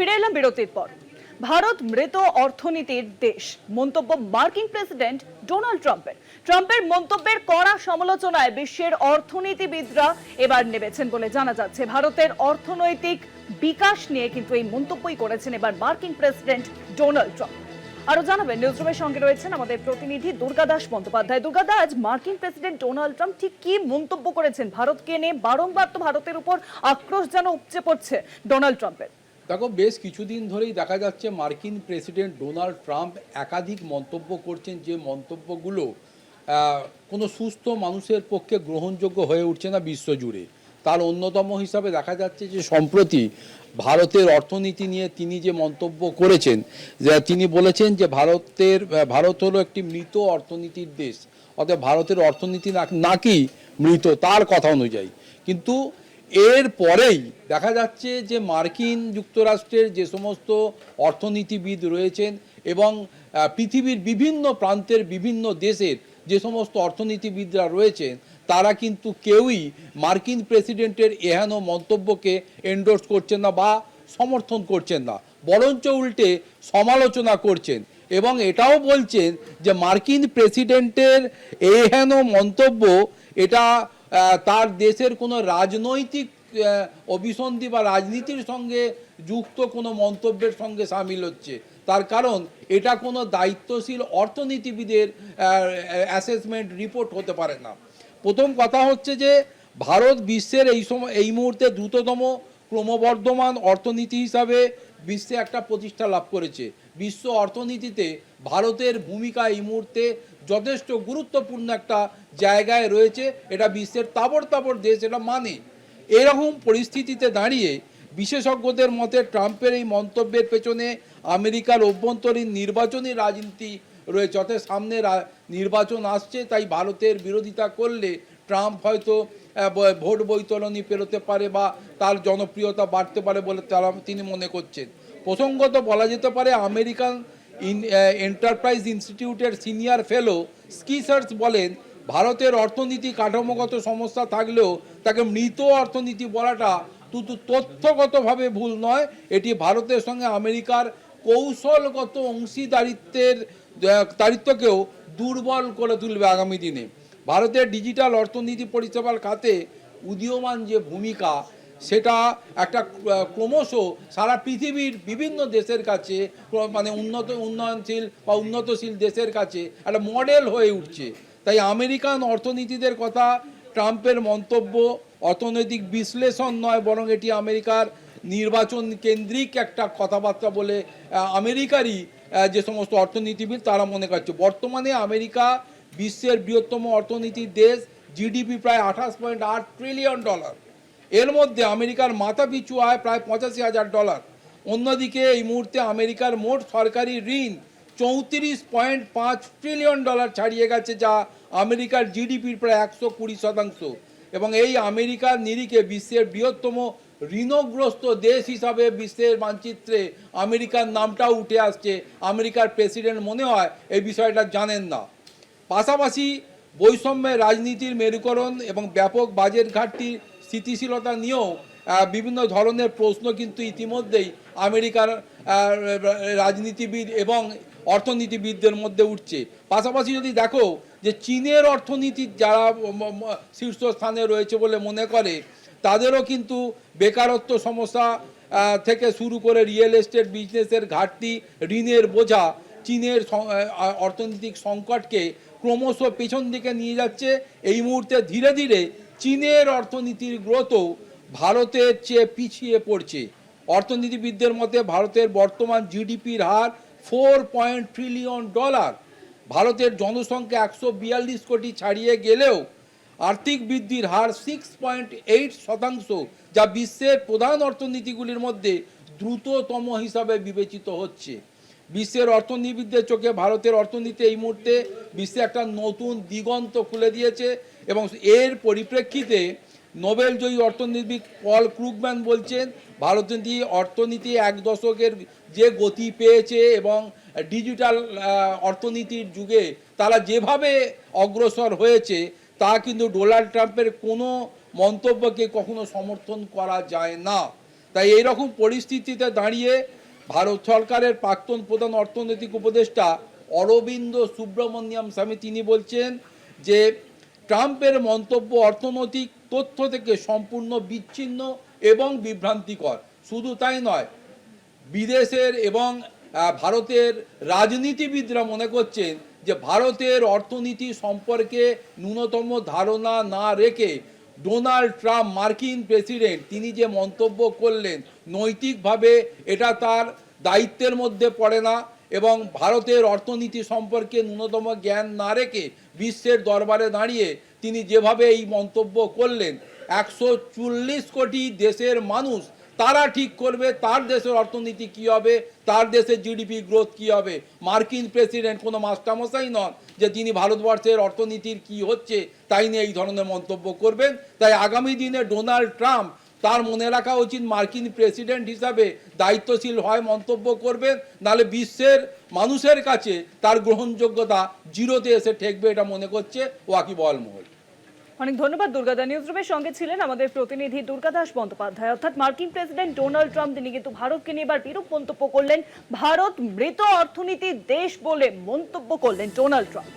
ফিরে এলাম বিরতির পর। ভারত মৃত অর্থনীতির দেশ, মন্তব্য মার্কিন প্রেসিডেন্ট ডোনাল্ড ট্রাম্পের। ট্রাম্পের মন্তব্যের কড়া সমালোচনায় বিশ্বের অর্থনীতিবিদরা এবার নেমেছেন বলে জানা যাচ্ছে। ভারতের অর্থনৈতিক বিকাশ নিয়ে কিন্তু এই মন্তব্যই করেছেন এবার মার্কিন প্রেসিডেন্ট ডোনাল্ড ট্রাম্প। আরও জানাবেন নিউজরুমের সঙ্গে রয়েছেন আমাদের প্রতিনিধি দুর্গাদাস বন্দ্যোপাধ্যায়। দুর্গাদাস আজ মার্কিন প্রেসিডেন্ট ডোনাল্ড ট্রাম্প ঠিক কি মন্তব্য করেছেন? ভারতকে নিয়ে বারংবার তো ভারতের উপর আক্রোশ যেন উপচে পড়ছে ডোনাল্ড ট্রাম্পের। দেখো, বেশ কিছুদিন ধরেই দেখা যাচ্ছে মার্কিন প্রেসিডেন্ট ডোনাল্ড ট্রাম্প একাধিক মন্তব্য করছেন যে মন্তব্যগুলো কোনো সুস্থ মানুষের পক্ষে গ্রহণযোগ্য হয়ে উঠছে না বিশ্বজুড়ে। তার অন্যতম হিসাবে দেখা যাচ্ছে যে সম্প্রতি ভারতের অর্থনীতি নিয়ে তিনি যে মন্তব্য করেছেন তিনি বলেছেন যে ভারতের ভারত হলো একটি মৃত অর্থনীতির দেশ অর্থাৎ ভারতের অর্থনীতি নাকি মৃত তার কথা অনুযায়ী। কিন্তু এর পরেই দেখা যাচ্ছে যে মার্কিন যুক্তরাষ্ট্রের যে সমস্ত অর্থনীতিবিদ রয়েছেন এবং পৃথিবীর বিভিন্ন প্রান্তের বিভিন্ন দেশের যে সমস্ত অর্থনীতিবিদরা রয়েছেন, তারা কিন্তু কেউই মার্কিন প্রেসিডেন্টের এহেন মন্তব্যকে এন্ডোর্স করছেন না বা সমর্থন করছেন না। বরঞ্চ উল্টে সমালোচনা করছেন এবং এটাও বলছেন যে মার্কিন প্রেসিডেন্টের এহেন মন্তব্য, এটা তার দেশের কোনো রাজনৈতিক অভিসন্ধি বা রাজনীতির সঙ্গে যুক্ত কোনো মন্তব্যের সঙ্গে সামিল হচ্ছে। তার কারণ, এটা কোনো দায়িত্বশীল অর্থনীতিবিদের অ্যাসেসমেন্ট রিপোর্ট হতে পারে না। প্রথম কথা হচ্ছে যে, ভারত বিশ্বের এই সময় এই মুহূর্তে দ্রুততম ক্রমবর্ধমান অর্থনীতি হিসাবে বিশ্বে একটা প্রতিষ্ঠা লাভ করেছে। বিশ্ব অর্থনীতিতে ভারতের ভূমিকা এই মুহূর্তে যথেষ্ট গুরুত্বপূর্ণ একটা জায়গায় রয়েছে। এটা বিশ্বের তাবড় তাবড় দেশ এটা মানে। এরকম পরিস্থিতিতে দাঁড়িয়ে বিশেষজ্ঞদের মতে ট্রাম্পের এই মন্তব্যের পেছনে আমেরিকার অভ্যন্তরীণ নির্বাচনী রাজনীতি রয়েছে। অর্থাৎ সামনে নির্বাচন আসছে, তাই ভারতের বিরোধিতা করলে ট্রাম্প হয়তো ভোট বৈতরণী পেরোতে পারে বা তার জনপ্রিয়তা বাড়তে পারে বলে তারা তিনি মনে করছেন। প্রসঙ্গত বলা যেতে পারে আমেরিকান ইন এন্টারপ্রাইজ ইনস্টিটিউটের সিনিয়র ফেলো স্কিসার্স বলেন, ভারতের অর্থনীতি কাঠামোগত সমস্যা থাকলেও তাকে মৃত অর্থনীতি বলাটা শুধু তথ্যগতভাবে ভুল নয়, এটি ভারতের সঙ্গে আমেরিকার কৌশলগত অংশীদারিত্বের দারিত্বকেও দুর্বল করে তুলবে আগামী দিনে। ভারতের ডিজিটাল অর্থনীতি পরিষেবার খাতে উদীয়মান যে ভূমিকা সেটা একটা ক্রমশ সারা পৃথিবীর বিভিন্ন দেশের কাছে মানে উন্নত, উন্নয়নশীল বা উন্নতশীল দেশের কাছে একটা মডেল হয়ে উঠছে। তাই আমেরিকান অর্থনীতিদের কথা, ট্রাম্পের মন্তব্য অর্থনৈতিক বিশ্লেষণ নয়, বরং এটি আমেরিকার নির্বাচন কেন্দ্রিক একটা কথাবার্তা বলে আমেরিকারই যে সমস্ত অর্থনীতিবিদ তারা মনে করছে। বর্তমানে আমেরিকা বিশ্বের বৃহত্তম অর্থনীতির দেশ জিডিপি প্রায় আঠাশ পয়েন্ট আট ট্রিলিয়ন ডলার এর মধ্যে আমেরিকার মাথাপিছু আয় প্রায় পঁচাশি হাজার ডলার। অন্যদিকে এই মুহূর্তে আমেরিকার মোট সরকারি ঋণ চৌত্রিশ পয়েন্ট পাঁচ ট্রিলিয়ন ডলার ছাড়িয়ে গেছে, যা আমেরিকার জিডিপির প্রায় একশো কুড়ি শতাংশ। এবং এই আমেরিকার নিরিখে বিশ্বের বৃহত্তম ঋণগ্রস্ত দেশ হিসাবে বিশ্বের মানচিত্রে আমেরিকার নামটাও উঠে আসছে। আমেরিকার প্রেসিডেন্ট মনে হয় এই বিষয়টা জানেন না। পাশাপাশি বৈষম্যের রাজনীতির মেরুকরণ এবং ব্যাপক বাজেট ঘাটতির স্থিতিশীলতা নিয়েও বিভিন্ন ধরনের প্রশ্ন কিন্তু ইতিমধ্যেই আমেরিকার রাজনীতিবিদ এবং অর্থনীতিবিদদের মধ্যে উঠছে। পাশাপাশি যদি দেখো যে চীনের অর্থনীতি যারা শীর্ষস্থানে রয়েছে বলে মনে করে, তাদেরও কিন্তু বেকারত্ব সমস্যা থেকে শুরু করে রিয়েল এস্টেট বিজনেসের ঘাটতি, ঋণের বোঝা চীনের অর্থনৈতিক সংকটকে ক্রমশ পেছন দিকে নিয়ে যাচ্ছে। এই মুহূর্তে ধীরে ধীরে চীনের অর্থনীতির গ্রোথও ভারতের চেয়ে পিছিয়ে পড়ছে। অর্থনীতিবিদদের মতে, ভারতের বর্তমান জিডিপির হার ফোর পয়েন্ট ট্রিলিয়ন ডলার ভারতের জনসংখ্যা একশো বিয়াল্লিশ কোটি ছাড়িয়ে গেলেও আর্থিক বৃদ্ধির হার সিক্স পয়েন্ট এইট শতাংশ, যা বিশ্বের প্রধান অর্থনীতিগুলির মধ্যে দ্রুততম হিসাবে বিবেচিত হচ্ছে। বিশ্বের অর্থনীতিবিদদের চোখে ভারতের অর্থনীতি এই মুহূর্তে বিশ্বে একটা নতুন দিগন্ত খুলে দিয়েছে এবং এর পরিপ্রেক্ষিতে নোবেলজয়ী অর্থনীতিবিদ পল ক্রুগম্যান বলছেন ভারতীয় অর্থনীতি এক দশকের যে গতি পেয়েছে এবং ডিজিটাল অর্থনীতির যুগে তারা যেভাবে অগ্রসর হয়েছে, তা কিন্তু ডোনাল্ড ট্রাম্পের কোনো মন্তব্যকে কখনো সমর্থন করা যায় না। তাই এই রকম পরিস্থিতিতে দাঁড়িয়ে ভারত সরকারের প্রাক্তন প্রধান অর্থনৈতিক উপদেষ্টা অরবিন্দ সুব্রমণিয়াম স্বামী তিনি বলছেন যে ট্রাম্পের মন্তব্য অর্থনৈতিক তথ্য থেকে সম্পূর্ণ বিচ্ছিন্ন এবং বিভ্রান্তিকর। শুধু তাই নয়, বিদেশের এবং ভারতের রাজনীতিবিদরা মনে করছেন যে ভারতের অর্থনীতি সম্পর্কে ন্যূনতম ধারণা না রেখে ডোনাল্ড ট্রাম্প, মার্কিন প্রেসিডেন্ট, তিনি যে মন্তব্য করলেন, নৈতিকভাবে এটা তার দায়িত্বের মধ্যে পড়ে না এবং ভারতের অর্থনীতি সম্পর্কে ন্যূনতম জ্ঞান না রেখে বিশ্বের দরবারে দাঁড়িয়ে তিনি যেভাবে এই মন্তব্য করলেন, একশো চল্লিশ কোটি দেশের মানুষ তারা ঠিক করবে তার দেশের অর্থনীতি কি হবে, তার দেশের জিডিপি গ্রোথ কি হবে। মার্কিন প্রেসিডেন্ট কোনো মাস্টারমশাই নন যে তিনি ভারতবর্ষের অর্থনীতির কি হচ্ছে তাই নিয়ে এই ধরনের মন্তব্য করবেন। তাই আগামী দিনে ডোনাল্ড ট্রাম্প তার মনে রাখা উচিত মার্কিন প্রেসিডেন্ট হিসাবে দায়িত্বশীল হয় মন্তব্য করবেন, নাহলে বিশ্বের মানুষের কাছে তার গ্রহণযোগ্যতা জিরোতে এসে ঠেকবে এটা মনে করছে ওয়াকিবহল মহল অনেক ধন্যবাদ দুর্গাদা নিউজ রুমের সঙ্গে ছিলেন আমাদের প্রতিনিধি দুর্গাদাস বন্দ্যোপাধ্যায়। অর্থাৎ মার্কিন প্রেসিডেন্ট ডোনাল্ড ট্রাম্প, তিনি কিন্তু ভারতকে নিয়ে এবার বিরূপ মন্তব্য করলেন। ভারত মৃত অর্থনীতির দেশ বলে মন্তব্য করলেন ডোনাল্ড ট্রাম্প।